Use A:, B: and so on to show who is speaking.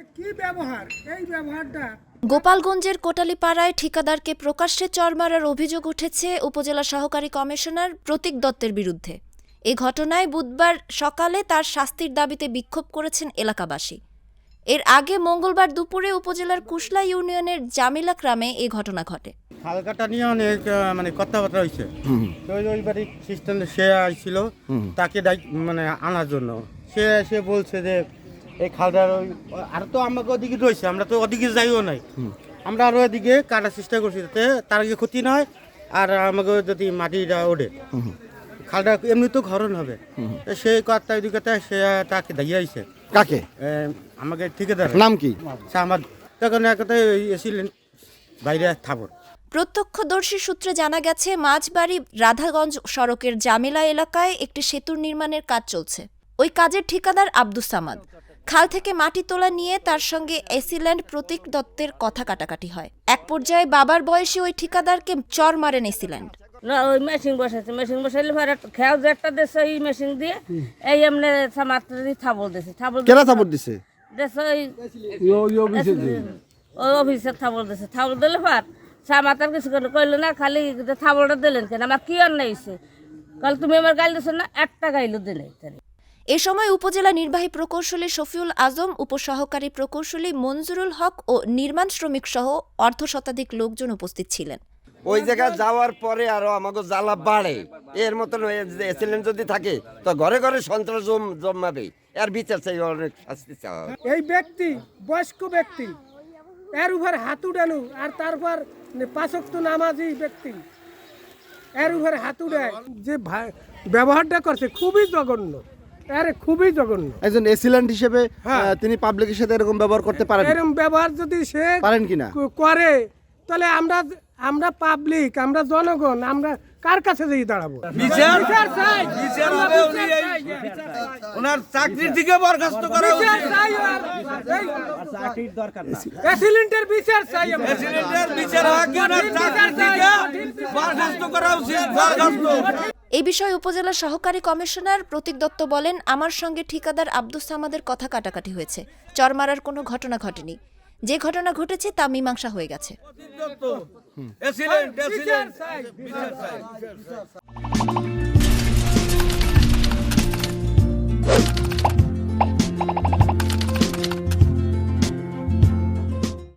A: যে কি ব্যবহার? এই ব্যবহারটা?
B: গোপালগঞ্জের কোটালীপাড়ায় ঠিকাদারকে প্রকাশ্যে চর মারার অভিযোগ উঠেছে উপজেলা সহকারী কমিশনার প্রতীক দত্তের বিরুদ্ধে। এ ঘটনায় বুধবার সকালে তার শাস্তির দাবিতে বিক্ষোভ করেছেন এলাকাবাসী। এর আগে মঙ্গলবার দুপুরে উপজেলার কুশলা ইউনিয়নের জামিলা গ্রামে এ ঘটনা ঘটে।
C: হালকাটা নিয়ে অনেক মানে কথাবার্তা হয়েছে। তো ওই খ্রিস্টান সে আসছিল তাকে মানে আনার জন্য। সে সে বলছে যে এই খালটার ওই আর তো আমাকে ওদিকে রয়েছে আমরা তো ওদিকে যাইও নাই। আমরা আরও ওদিকে কাটার চেষ্টা করছি যাতে তার আগে ক্ষতি নয় আর আমাকে যদি মাটিটা ওঠে খালটা এমনি তো ঘরন হবে। সেই কথা ওই দিকে সে তাকে দাঁড়িয়ে আইছে।
D: কাকে?
C: আমাকে ঠিকাদার।
D: নাম কি?
C: আমার তখন একটা এসিলেন বাইরে থাবর
B: প্রত্যক্ষদর্শী সূত্রে জানা গেছে মাঝবাড়ি রাধাগঞ্জ সড়কের জামিলা এলাকায় একটি সেতুর নির্মাণের কাজ চলছে। ওই কাজের ঠিকাদার আব্দুস সামাদ। খাল থেকে মাটি তোলা নিয়ে তার সঙ্গে এসিল্যান্ড প্রতীক দত্তের কথা কাটাকাটি হয়। এক পর্যায়ে বাবার বয়সী ওই ঠিকাদারকে চর মারেন এসিল্যান্ড।
E: না ওই মেশিন বসাইছে। মেশিন বসাইলে পরে খেয়াও যে একটা দেশে ওই মেশিন দিয়ে এই এমনি সামাত্রি থাবল দিছে। থাবল
D: কেরা থাপড় দিছে?
E: দেশে ওই ওই অফিসের থাবল দিছে। থাবল দিলে পর সামাতার কিছু করে কইলো না খালি থাবলটা দিলেন কেন? আমার কি আর নেইছে কাল তুমি আমার গাইল দিছো না একটা গাইলো দিলে।
B: এ সময় উপজেলা নির্বাহী প্রকৌশলী শফিউল আজম উপসহকারী প্রকৌশলী মঞ্জুরুল হক ও নির্মাণ শ্রমিক সহ অর্ধ শতাধিক লোকজন উপস্থিত ছিলেন।
F: ওই জায়গায় যাওয়ার পরে আরও আমাকে জ্বালা বাড়ে। এর মতন এসিলেন্ট যদি থাকে তো ঘরে ঘরে সন্ত্রাস জম- জন্মাবে এর বিচার চাই অনেক শাস্তি চাওয়া
A: এই ব্যক্তি বয়স্ক ব্যক্তি এর উপর হাত উঠানো আর তারপর পাঁচক্ত নামাজি ব্যক্তি এর উপর হাত উঠায়। যে ভা- ব্যবহারটা করছে খুবই জঘন্য। এর খুবই জঘন্য।
D: একজন এসিল্যান্ড হিসেবে
A: হ্যাঁ।
D: তিনি পাবলিকের সাথে এরকম ব্যবহার করতে পারেন।
A: এরকম ব্যবহার যদি সে
D: পারেন কিনা?
A: করে তাহলে আমরা আমরা পাবলিক আমরা জনগণ আমরা কার কাছে যেয়ে দাঁড়াবো।
G: ওনার চাকরি থেকে বরখাস্ত করা
A: বিচার চাই আর এই অ্যাসিলেন্টের বিচার চাই।
G: প্রেসিডেন্টের বিচার হওয়া কি ওনার চাকরি থেকে বরখাস্ত করা উচিত বরখাস্ত।
B: এই বিষয়ে উপজেলা সহকারী কমিশনার প্রতীক দত্ত বলেন আমার সঙ্গে ঠিকাদার আব্দুস সামাদের কথা কাটাকাটি হয়েছে। চর মারার কোনো ঘটনা ঘটেনি। যে ঘটনা ঘটেছে তা মীমাংসা হয়ে গেছে।